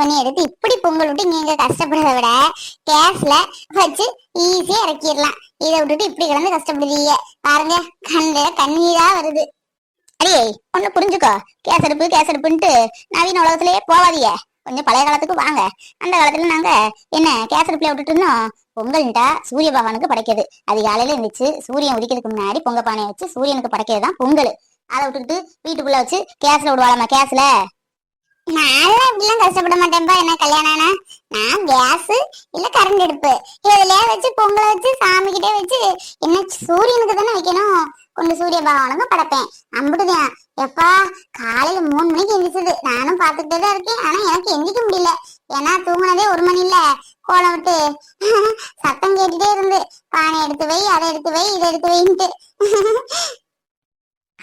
பண்ணி எடுத்து இப்படி பொங்கல் விட்டு நீங்க கஷ்டப்படுறத விட கேஸ்ல வச்சு ஈஸியா இறக்கிடலாம். இதை விட்டுட்டு இப்படி கிடந்து கஷ்டப்படுறீங்க. பாருங்க கண்ணில தண்ணீரா வருது. அடியே ஒண்ணு புரிஞ்சுக்கோ. கேஸ் அடுப்பு கேஸ் அடுப்புன்ட்டு நவீன உலகத்திலேயே போவாதீங்க. கொஞ்சம் பழைய காலத்துக்கு வாங்க. அந்த காலத்துல நாங்க என்ன கேஸ் அடுப்புல விட்டுட்டு இருந்தோம். பொங்கல்ட்டா சூரிய பகவானுக்கு படைக்கிறது. அது காலையில இருந்துச்சு சூரியன் உதிக்கிறதுக்கு முன்னாடி பொங்க பானையை வச்சு சூரியனுக்கு படைக்கிறது தான் பொங்கல். அதை விட்டுட்டு வீட்டுக்குள்ள வச்சு கேஸ்ல விடுவாளாமா கேஸ்ல. நான் இப்படிலாம் கஷ்டப்பட மாட்டேன்பா. என்ன கல்யாணம் ஆனா நான் கேஸ் இல்ல கரண்ட் அடுப்பு இதுலயே வச்சு பொங்கல் வச்சு சாமி கிட்டே வச்சு என்ன சூரியனுக்கு தானே வைக்கணும்? கொண்டு சூரிய பகவானுக்கு படைப்பேன். அம்பிட்டுதான். எப்பா காலையில மூணு மணிக்கு எந்திரிச்சது. நானும் பாத்துக்கிட்டே தான் இருக்கேன். ஆனா எனக்கு எந்திரிக்க முடியல. ஏன்னா தூங்குனதே ஒரு மணி இல்ல. கோலம் விட்டு சத்தம் கேட்டுட்டே இருந்து. பானை எடுத்து வை அதை எடுத்து வை இதை எடுத்து வைன்ட்டு.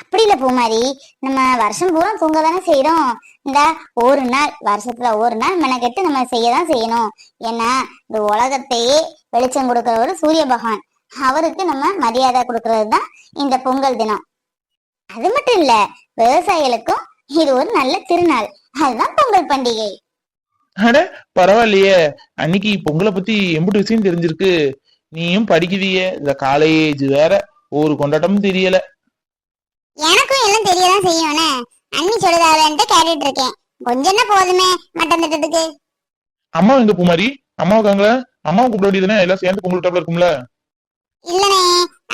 அப்படி இல்ல பூமாரி. நம்ம வருஷம் பூரா தூங்க தானே செய்யறோம் இந்த ஒரு நாள் வருஷத்துல ஒரு நாள் மெனக்கெட்டு நம்ம செய்யதான் செய்யணும். ஏன்னா இந்த உலகத்தையே வெளிச்சம் கொடுக்கிறவர் சூரிய பகவான். அவருக்கு நம்ம மரியாதை கொடுக்கறது தான் இந்த பொங்கல் தினம். அது மட்டும் இல்ல விவசாயிகளுக்கும் இது ஒரு நல்ல திருநாள். அதுதான் பொங்கல் பண்டிகை. அட பரவாயில்லையே. அன்னைக்கு பொங்கலை பத்தி எம்பிட்டு விஷயம் தெரிஞ்சிருக்கு. நீயும் படிக்குதிய இந்த காலேஜ் வேற ஒரு கொண்டாட்டமும் தெரியல. எனக்கும் எல்லாம் தெரியதான் செய்யும்னே அண்ணி சொல்லுதாவன்ட்டு கேட்டுட்டு இருக்கேன். கொஞ்சம் என்ன போதுமே மட்டன் திட்டத்துக்கு? அம்மா எங்க பூமாரி? அம்மா இருக்காங்களா? அம்மாவை கூப்பிட வேண்டியதுதானே? எல்லாம் சேர்ந்து பொங்கல் டாப்ல இருக்கும்ல? இல்லனே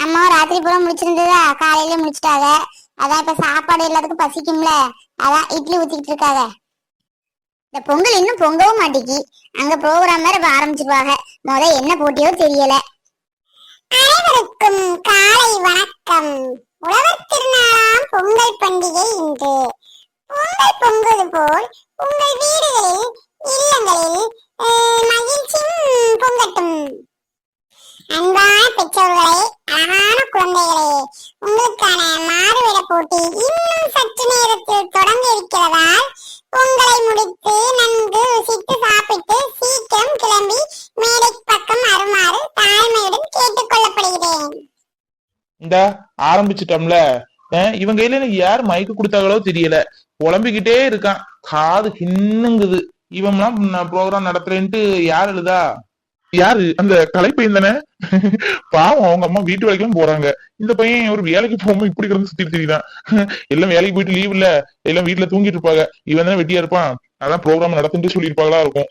அம்மா ராத்திரி பூரா முடிச்சிருந்ததா? காலையில முடிச்சிட்டாங்க. அதான் இப்ப சாப்பாடு எல்லாத்துக்கும் பசிக்கும்ல. அதான் இட்லி ஊத்திக்கிட்டு இருக்காங்க. இந்த பொங்கல் இன்னும் பொங்கவும் மாட்டேங்கி. அங்க ப்ரோக்ராம் வேற இப்ப ஆரம்பிச்சிருவாங்க. முத என்ன போட்டியோ தெரியல. அனைவருக்கும் காலை வணக்கம். உழவர் திருநாளாம் பொங்கல் பண்டிகை இன்று. பொங்கல் பொங்குவது போல் உங்கள் வீடுகளில் இல்லங்களில் மகிழ்ச்சியும் பொங்கட்டும். அன்பான பெற்றோர்களே அழகான குழந்தைகளே உங்களுக்கான மாறுவிட போட்டி இன்னும் சற்று நேரத்தில் தொடங்க இருக்கிறதால் பொங்கலை முடித்து நன்கு இந்த ஆரம்பிச்சிட்டோம்ல. இவன் கையில எனக்கு யார் மயக்க கொடுத்தாங்களோ தெரியல. புலம்பிக்கிட்டே இருக்கான். காது கிண்ணுங்குது. இவன்லாம் ப்ரோக்ராம் நடத்துறேன்ட்டு யார் எழுதா? யாரு? அந்த கலைப்பையன் தானே? பாவம் அவங்க அம்மா வீட்டு வேலைக்கெல்லாம் போறாங்க. இந்த பையன் ஒரு வேலைக்கு போகாம இப்படி கிடந்து சுத்தி தெரியுதான் எல்லாம் வேலைக்கு போயிட்டு லீவ் இல்ல. எல்லாம் வீட்டுல தூங்கிட்டு இருப்பாங்க. இவன் தானே வெட்டியா இருப்பான். அதான் ப்ரோக்ராம் நடத்துட்டு சொல்லியிருப்பாங்களா இருக்கும்.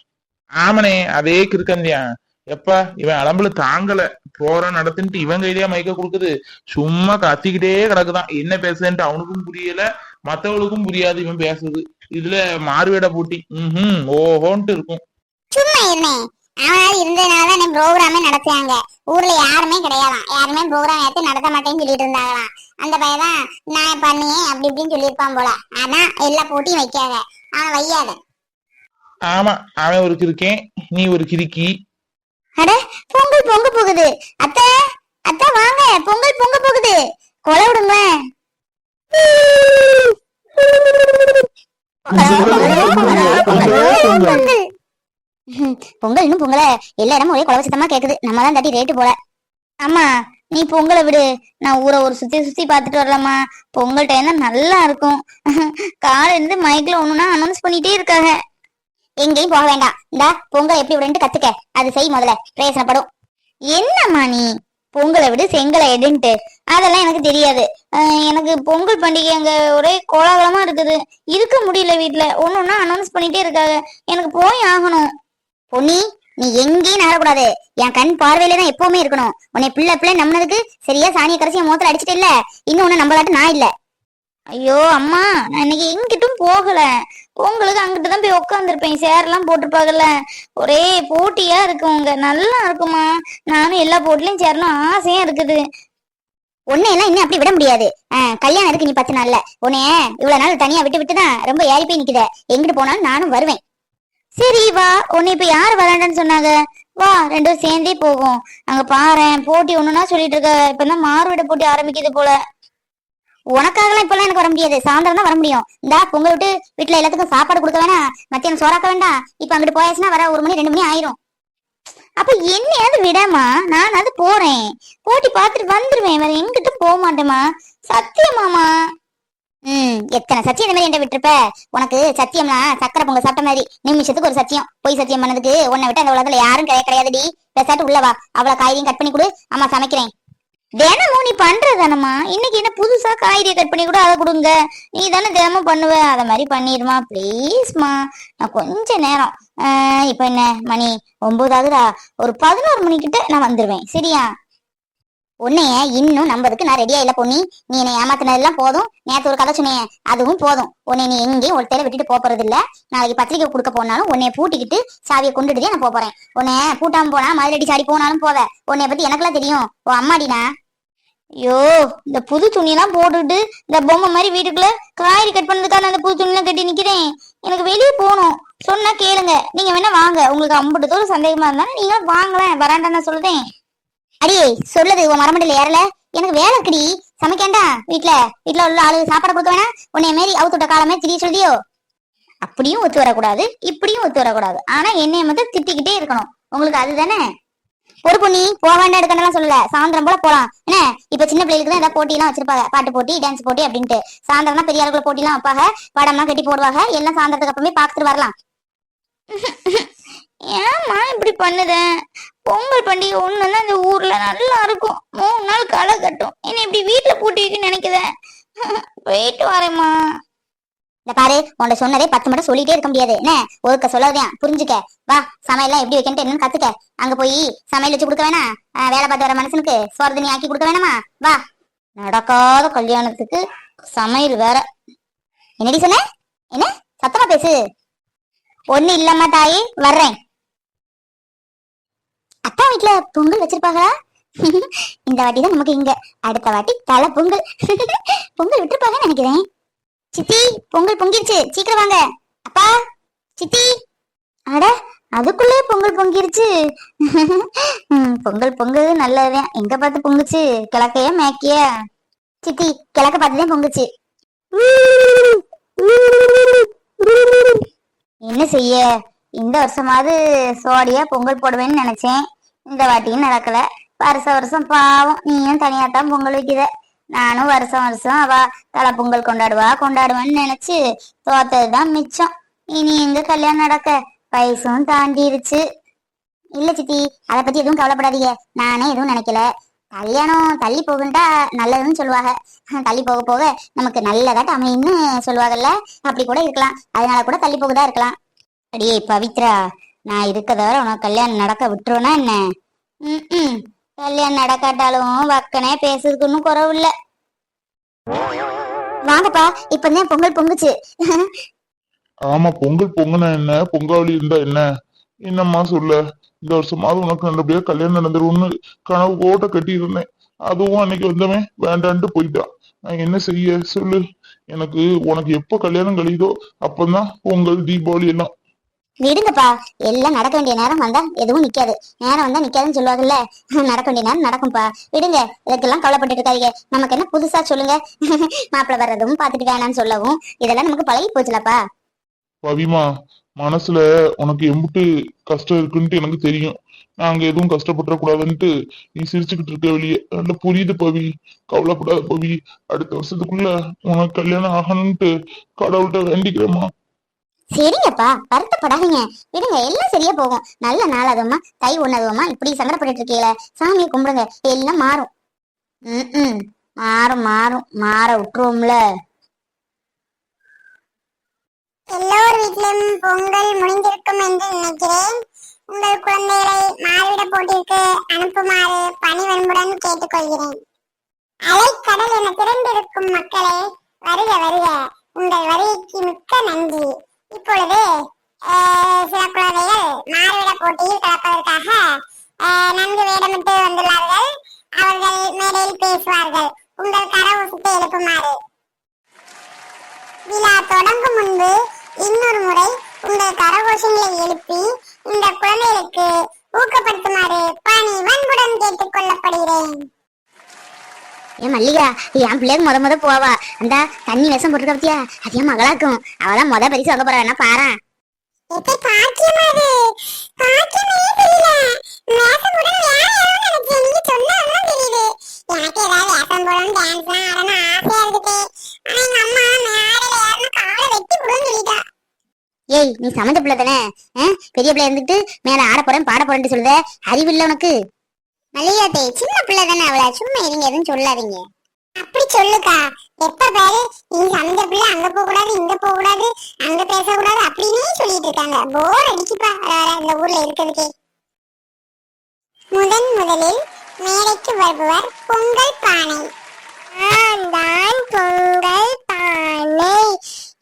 ஆமனே அதே கிருக்கந்தியா எப்பா இவன் அலம்புல தாங்கல. ப்ரோக்ராம் நடத்திட்டு இவன் கையிலேயே மயக்க கொடுக்குது. சும்மா கத்திக்கிட்டே கிடக்குதான். என்ன பேசுதுன்ட்டு அவனுக்கும் புரியல மத்தவளுக்கும் புரியாது இவன் பேசுது இதுல மாறுவேட போட்டி. ம் ஓஹோன்ட்டு இருக்கும். சும்மா இருந்தேன் அவனாவது இருந்ததுனால தான் ப்ரோக்ராமே நடத்துறாங்க. ஊர்ல யாருமே கிடையாதாம். யாருமே ப்ரோக்ராம் ஏத்து நடத்த மாட்டேன்னு சொல்லிட்டு இருந்தாங்களாம். அந்த பையன் தான் நான் பண்ணியே அப்படி இப்படின்னு சொல்லியிருப்பான் போல. ஆனா எல்லா போட்டியும் வைக்காத. அவன் வையாத ஆமா அவன் ஒரு கிறுக்கேன் நீ ஒரு கிறுக்கி. அட பொங்கல் பொங்க போகுது. அத்த அத்த வாங்க பொங்கல் பொங்க போகுது. கொலை விடுங்க பொங்கல் இன்னும் பொங்கல. எல்லா இடமும் ஒரே கொலை சத்தமா கேக்குது. நம்ம தான் தட்டி ரேட்டு போல. ஆமா நீ பொங்கலை விடு. நான் ஊரை ஒரு சுத்தி சுத்தி பாத்துட்டு வரலாமா? பொங்கல் டைம் தான் நல்லா இருக்கும். காலையில இருந்து மைக்ல ஒண்ணுனா அனௌன்ஸ் பண்ணிட்டே இருக்காங்க. எங்கேயும் போக வேண்டாம். இந்த பொங்கல் எப்படி விடுன்ட்டு கத்துக்க. அது செய் முதல்ல. பிரயோசனப்படும். என்னம்மா நீ? பொங்கலை விடு செங்கலை எடுன்ட்டு. அதெல்லாம் எனக்கு தெரியாது. எனக்கு பொங்கல் பண்டிகை அங்க ஒரே கோலாகலமா இருக்குது. இருக்க முடியல வீட்டுல ஒன்னொன்னா அனௌன்ஸ் பண்ணிட்டே இருக்காங்க. எனக்கு போய் ஆகணும். பொன்னி நீ எங்கேயும் நகரக்கூடாது. என் கண் பார்வையில தான் எப்பவுமே இருக்கணும். உன்னை பிள்ளை பிள்ளை நம்பினதுக்கு சரியா சாணிய கரைச்சி என் முகத்துல அடிச்சிட்டு இல்ல. இன்னும் ஒண்ணு நம்பலாட்டு நான் இல்ல. ஐயோ அம்மா நான் இன்னைக்கு எங்கிட்டும் போகல. உங்களுக்கு அங்கிட்டு தான் போய் உட்காந்துருப்பேன் சேரெல்லாம் போட்டிருப்பாங்கல்ல. ஒரே போட்டியா இருக்குங்க. நல்லா இருக்குமா? நானும் எல்லா போட்டிலையும் சேரணும். ஆசையா இருக்குது. உன்னை எல்லாம் இன்னும் அப்படி விட முடியாது. கல்யாணம் இருக்கு நீ பத்து நாள்ல. உன்னைய இவ்வளவு நாள் தனியா விட்டு விட்டு தான் ரொம்ப ஏறி போய் நிக்குத எங்கிட்டு போனாலும் நானும் வருவேன். சரி வா. உன்னை இப்ப யாரு வராண்டான்னு சொன்னாங்க? வா ரெண்டும் சேர்ந்தே போகும் அங்க பாரேன். போட்டி ஒண்ணுன்னா சொல்லிட்டு இருக்க. இப்பதான் மாறுவிட போட்டி ஆரம்பிக்குது போல. உனக்காகலாம் இப்பெல்லாம் எனக்கு வர முடியாது. சாயந்தரம் தான் வர முடியும். இந்தா பொங்கல் விட்டு வீட்டுல எல்லாத்துக்கும் சாப்பாடு கொடுக்க வேணாம். மத்தியானம் சோறாக்க வேண்டாம். இப்ப அங்கிட்டு போயாச்சுன்னா வர ஒரு மணி ரெண்டு மணி ஆயிரும். அப்ப என்னையாவது விடாமா நான் அது போறேன். போட்டி பார்த்துட்டு வந்துருவேன். வேற எங்கிட்ட போக மாட்டேமா சத்தியமாமா ம் எத்தனை சத்தியம் இந்த மாதிரி என்ன விட்டுருப்ப? உனக்கு சத்தியம்னா சக்கரை பொங்கல் சாப்பிட்ட மாதிரி. நிமிஷத்துக்கு ஒரு சத்தியம். பொய் சத்தியம் பண்ணதுக்கு உன்னை விட்டு அந்த உலகத்துல யாரும் கிடையாது கிடையாதுடி பேசாட்டு உள்ளவா அவ்வளவு காய்கறியும் கட் பண்ணி கொடு. அம்மா சமைக்கிறேன். தினமும் நீ பண்றதானம்மா இன்னைக்கு என்ன புதுசா காய்கறியை கட் பண்ணி கூட அதை கொடுங்க. நீ தானே தினமும் பண்ணுவ. அத மாதிரி பண்ணிடுமா ப்ளீஸ்மா நான் கொஞ்ச நேரம். ஆஹ் இப்ப என்ன மணி ஒன்பதாவதுடா. ஒரு பதினோரு மணிக்கிட்ட நான் வந்துருவேன். சரியா? உன்னைய இன்னும் நம்பதுக்கு நான் ரெடியா இல்ல பொண்ணி நீ என்னை ஏமாத்தினதெல்லாம் போதும். நேற்று ஒரு கதை சொன்னேன். அதுவும் போதும். உன்னை நீ எங்கேயும் ஒரு தேவை விட்டுட்டு போறது இல்ல நாளைக்கு பத்திரிக்கை கொடுக்க போனாலும் உன்னைய பூட்டிக்கிட்டு சாவியை கொண்டுட்டு நான் போறேன். உன்னை பூட்டாம போனா மதுரடி சாடி போனாலும் போவ. உன்னைய பத்தி எனக்கெல்லாம் தெரியும். ஓ அம்மாடினா? ஐயோ இந்த புது துணியெல்லாம் போட்டுட்டு இந்த பொம்மை மாதிரி வீட்டுக்குள்ள காய்கறி கட் பண்ணதுக்காக நான் இந்த புது துணியெல்லாம் கட்டி நிக்கிறேன். எனக்கு வெளியே போகணும். சொன்னா கேளுங்க. நீங்க வேணா வாங்க. உங்களுக்கு அம்புட்டு தூரம் சந்தேகமா இருந்தாலும் நீங்களும் வாங்கலாம் வராண்டான்னு சொல்லுதேன் அடி சொல்லுது உன் மரமண்டில ஏறல? எனக்கு வேலை இருக்குடி. சமைக்கண்டா? வீட்ல வீட்ல உள்ள ஆளு சாப்பாடு கொடுக்க வேணா உன்னை மாரி அவுத்துட்ட காலமே திரிய சொல்லியோ? அப்படியும் ஒத்து வரக்கூடாது இப்படியும் ஒத்து வரக்கூடாது. ஆனா என்னைய மட்டும் திட்டிக்கிட்டே இருக்கணும். உங்களுக்கு அதுதானே? ஒரு பொண்ணி போக வேண்டாம் எடுக்கணும் சொல்லல. சாயந்தரம் போல போலாம். என்ன? இப்ப சின்ன பிள்ளைகளுக்கு தான் ஏதாவது போட்டிலாம் வச்சிருப்பாங்க. பாட்டு போட்டி டான்ஸ் போட்டி அப்படின்ட்டு. சாயந்தரம் பெரிய ஆளுக்குள்ள போட்டி எல்லாம் வைப்பாங்க. படம்லாம் கட்டி போடுவாங்க. எல்லாம் சாயந்தரத்துக்கு அப்புறமே பாத்துட்டு வரலாம். ஏம்மா இப்படி பண்ணுத? பொங்கல் பண்டிகை ஒண்ணுதான் இந்த ஊர்ல நல்லா இருக்கும். மூணு நாள் களை கட்டும். என்ன இப்படி வீட்டுல பூட்டி வைக்க நினைக்குதேன் போயிட்டு வரேம்மா. இந்த பாரு உன்ட சொன்னதே பத்து மட்டும் சொல்லிட்டே இருக்க முடியாது. என்ன? ஒருக்க சொல்லாதேன் புரிஞ்சுக்க. வா சமையல்லாம் எப்படி வைக்கணும் என்னன்னு கத்துக்க. அங்க போய் சமையல் வச்சு கொடுக்க வேணாம். ஆஹ் வேலை பார்த்து வர மனுஷனுக்கு சோர்தனி ஆக்கி கொடுக்க வேணாமா? வா. நடக்காத கல்யாணத்துக்கு சமையல் வேற. என்னடி சொன்ன? என்ன? சத்தமா பேசு. ஒண்ணு இல்லம்மா தாயி வர்றேன். அப்பா வீட்ல பொங்கல் வச்சிருப்பாங்களா? இந்த வாட்டி தான் நமக்கு இங்க. அடுத்த வாட்டி தலை பொங்கல். பொங்கல் விட்டுருப்பாங்கன்னு நினைக்கிறேன். சித்தி பொங்கல் பொங்கிருச்சு. சீக்கிரம் வாங்க. அப்பா சித்தி. அட அதுக்குள்ளே பொங்கல் பொங்கிருச்சு. பொங்கல் பொங்கல் நல்லதுதான். எங்க பார்த்து பொங்குச்சு? கிழக்கையா மேக்கியா சித்தி கிழக்க பார்த்துதான் பொங்குச்சு. என்ன செய்ய? இந்த வருஷமாவது சோடியா பொங்கல் போடுவேன்னு நினைச்சேன். இந்த வாட்டியும் நடக்கல. வருஷம் வருஷம் பாவம். நீயும் தனியாத்தான் பொங்கல் வைக்கிற. நானும் வருஷம் வருஷம் அவ தலை பொங்கல் கொண்டாடுவா கொண்டாடுவான்னு நினைச்சு தோத்ததுதான் மிச்சம். இனி எங்க கல்யாணம் நடக்க? வயசும் தாண்டிருச்சு. இல்ல சித்தி அதை பத்தி எதுவும் கவலைப்படாதீங்க. நானே எதுவும் நினைக்கல. கல்யாணம் தள்ளி போகுண்டா நல்லதுன்னு சொல்லுவாங்க. தள்ளி போக போக நமக்கு நல்லதாட்டு அமையும்னு சொல்லுவாங்கல்ல அப்படி கூட இருக்கலாம். அதனால கூட தள்ளி போகுதா இருக்கலாம். அடியே பவித்ரா நான் இருக்க தவிர உனக்கு கல்யாணம் நடக்க விட்டுருவேனா என்ன? ம் கல்யாணம் நடக்காட்டாலும் வக்கனே பேசுறதுக்கு ஒன்றும் குறவு இல்ல வாங்கப்பா இப்பதான் பொங்கல் பொங்குச்சு. ஆமா பொங்கல் பொங்குனா என்ன? பொங்காவளி இருந்தா என்ன? என்னம்மா சொல்ல? இந்த வருஷமாவது உனக்கு நல்லபடியா கல்யாணம் நடந்துரும்னு கனவு கோட்டை கட்டி இருந்தேன் அதுவும் அன்னைக்கு வந்தவன் வேண்டான்ட்டு போயிட்டான். நான் என்ன செய்ய? சொல்லு. எனக்கு உனக்கு எப்ப கல்யாணம் கழியுதோ அப்பதான் பொங்கல் தீபாவளி எல்லாம். விடுங்கப்பா. எல்லாம் நடக்க வேண்டிய நேரம் வந்தா எதுவும் நிக்காது. நேரம் வந்தா நிக்காதுன்னு சொல்லுவாங்கல்ல. நடக்க வேண்டிய நேரம் நடக்கும்பா விடுங்க. இதுக்கெல்லாம் கவலைப்பட்டு இருக்காதீங்க. நமக்கு என்ன புதுசா சொல்லுங்க. மாப்பிள்ள வர்றதும் பாத்துட்டு வேணாம்னு சொல்லவும். இதெல்லாம் நமக்கு பழகி போச்சுலப்பா. பவிமா மனசுல உனக்கு எம்புட்டு கஷ்டம் இருக்குன்ட்டு எனக்கு தெரியும். நாங்க எதுவும் கஷ்டப்பட்டுற கூடாதுன்ட்டு நீ சிரிச்சுக்கிட்டு இருக்க வெளியே. நல்ல புரியுது பவி. கவலைப்படாத பவி. அடுத்த வருஷத்துக்குள்ள உனக்கு கல்யாணம் ஆகணும்ட்டு கடவுள்கிட்ட வேண்டிக்கிறேமா சரிங்கப்பா வருத்தப்படாதீங்க. விடுங்க எல்லாம் சரியா போகும். நல்ல நாள் அதுவுமா தை ஒன்னதுவுமா இப்படி சங்கடப்பட்டு இருக்கீங்களே. சாமியை கும்பிடுங்க எல்லாம் மாறும். ம் மாறும் மாறும். மாற விட்டுருவோம்ல. எல்லோர் வீட்டிலும் பொங்கல் முடிந்திருக்கும் என்று நினைக்கிறேன். உங்கள் குழந்தைகளை மாறுவிட போட்டிற்கு அனுப்புமாறு பணிவன்புடன் கேட்டுக்கொள்கிறேன். அலைக்கடல் என திரண்டிருக்கும் மக்களே வருக வருக. உங்கள் வருகைக்கு மிக்க நன்றி. இப்பொழுது ஆஹ், சில குழந்தைகள் மாறுவிட போட்டியில் கலப்பதற்காக ஆஹ், நன்கு வேடமிட்டு வந்துள்ளார்கள். அவர்கள் மேடையில் பேசுவார்கள். உங்கள் கரவூசத்தை எழுப்புமாறு. விழா தொடங்கும் முன்பு இன்னொரு முறை உங்கள் கரகோஷங்களை எழுப்பி இந்த குழந்தைகளுக்கு ஊக்கப்படுத்துமாறு பணி வன்புடன் கேட்டுக் கொள்ளப்படுகிறேன். ஏன் மல்லிகா என் பிள்ளைக்கு முத முத போவா. அந்த தண்ணி விஷம் போட்டுருக்க பத்தியா? அது என் மகளாக்கும். அவதான் முத பரிசு வாங்க போறா. அம்மா மேடையில ஏய் நீ சமந்த பிள்ளை தானே? பெரிய பிள்ளை இருந்துட்டு மேல ஆட போறேன் பாட போறேன்னு சொல்லுத? அறிவு இல்ல உனக்கு. மல்லிகாத்தே சின்ன பிள்ளை தானே அவள? சும்மா இருங்க எதுவும் சொல்லாதீங்க. அப்படி சொல்லுக்கா. எப்ப பாரு நீ அந்த பிள்ளை அங்க போக கூடாது இங்க போக கூடாது அங்க பேசக்கூடாது அப்படின்னே சொல்லிட்டு இருக்காங்க. போர் அடிச்சுப்பா. இந்த ஊர்ல இருக்கிறதுக்கே. முதன் முதலில் மேடைக்கு வருபவர் பொங்கல் பானை. நான் தான் பொங்கல் பானை.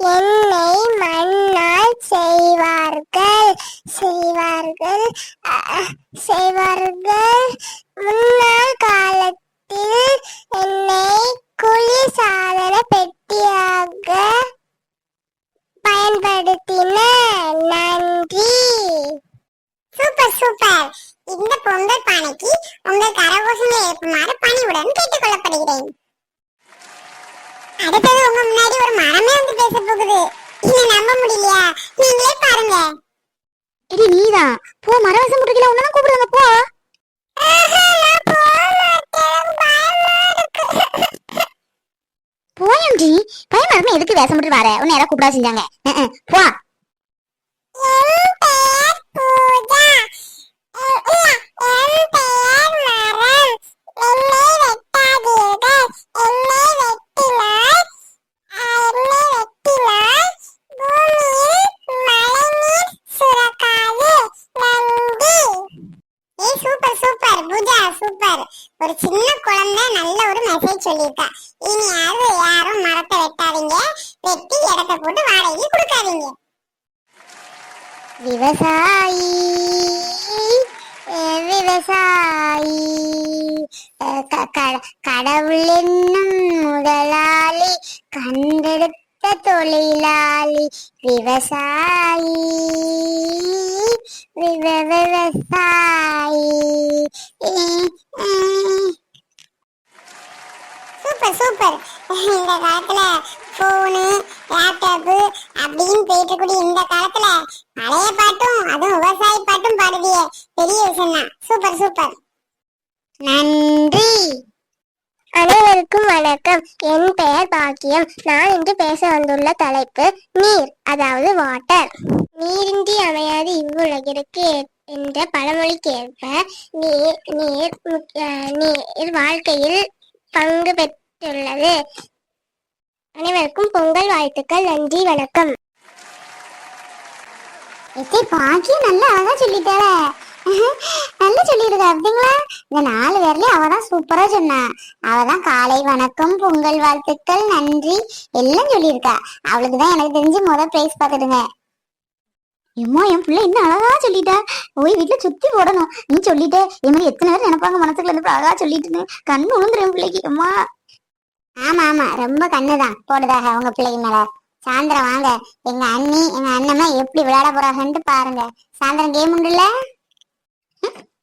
என்னை மண்ணால் செய்வார்கள். செய்வார்கள். அஹ், செய்வார்கள். முன்னாள் காலத்தில் என்னை குளிர்சாதன பெட்டியாக பயன்படுத்தின நன்றி. Super super. இந்த பொங்கல் பானைக்கு உங்கள் கரகோஷங்களை எழுப்புமாறு பணிவுடன் கேட்டுக்கொள்ளப்படுகிறேன். அடுத்தது உங்க முன்னாடி ஒரு மரமே வந்து பேச போகுது இதை நம்ப முடியலையா? நீங்களே பாருங்க. எடி நீதான். போ மரவசம் முட்டுக்கல உன்னதான் கூப்பிடுவாங்க. போ ஆஹா, நான் போக மாட்டேன், பயமா இருக்கு. போயம்டி பையன் இருக்கும் எதுக்கு வேஷம் போட்டு வர? உன்னை யாராவது கூப்பிடா செஞ்சாங்க. போ என் பெயர் பூஜா. எ- இல்ல, என் பெயர் மரம். என்னை வெட்டாதீர்கள். என்னை வெட்டினால், அஹ், என்னை வெட்டினால் பூமியில் மழைநீர் சுரக்காது. நன்றி. ஏய் சூப்பர் சூப்பர் பூஜா சூப்பர் ஒரு சின்ன குழந்தை நல்ல ஒரு மெசேஜ் சொல்லியிருக்கா இனியாவது யாரும் மரத்தை வெட்டாதீங்க வெட்டி இடத்த போட்டு வாடகைக்கு விவசாயி விவசாயி கடவுள் என்னும் முதலாளி கண்டெடுத்த தொழிலாளி விவசாயி விவசாயி அஹ் அஹ். சூப்பர் சூப்பர் இந்த காலத்துல போனு லேப்டாப்பு அப்படின்னு போயிட்டு இருக்கக்கூடிய இந்த காலத்துல பழைய பாட்டும் அதுவும் விவசாய பாட்டும் பாடுவிய பெரிய விஷயம் தான் சூப்பர் சூப்பர் நன்றி. அனைவருக்கும் வணக்கம். என் பெயர் பாக்கியம். நான் இன்று பேச வந்துள்ள தலைப்பு நீர் அதாவது வாட்டர் நீரின்றி அமையாது இவ்வுலகிற்கு என்ற பழமொழிக்கு ஏற்ப நீர் நீர் அஹ் நீர் வாழ்க்கையில் பங்கு பெற்றுள்ளது. அனைவருக்கும் பொங்கல் வாழ்த்துக்கள் நன்றி வணக்கம். எத்தை பாக்கி நல்லா அழகா சொல்லிட்டாள. நல்லா சொல்லிடுதா அப்படிங்களா? இந்த நாலு பேர்லயும் அவ தான் சூப்பரா சொன்னா. அவ தான் காலை வணக்கம் பொங்கல் வாழ்த்துக்கள் நன்றி எல்லாம் சொல்லியிருக்கா. அவளுக்கு தான் எனக்கு தெரிஞ்சு முத பிரைஸ் பார்த்துடுங்க. எம்மா என் பிள்ளை என்ன அழகா சொல்லிட்டா? போய் வீட்டுல சுத்தி போடணும். நீ சொல்லிட்டே. இது மாதிரி எத்தனை பேர் நினைப்பாங்க மனசுக்குள்ள? இருந்து அழகா சொல்லிட்டு கண்ணு உளுந்துரும் பிள்ளைக்கு. அம்மா ஆமா ஆமா. ரொம்ப கண்ணுதான். போடுதாக உங்க பிள்ளைக்கு மேல. சாயந்தரம் வாங்க. எங்க அண்ணி எங்க அண்ணம்மா எப்படி விளையாட போறாங்கன்ட்டு பாருங்க. சாயந்தரம் கேம் உண்டுல்ல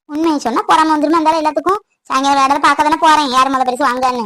உண்மையை சொன்னா பொறாம வந்துருமா? இருந்தாலும் எல்லாத்துக்கும். சாயங்காலம் விளையாட பார்க்க தானே போறேன். யார் முதல் பரிசு வாங்கன்னு?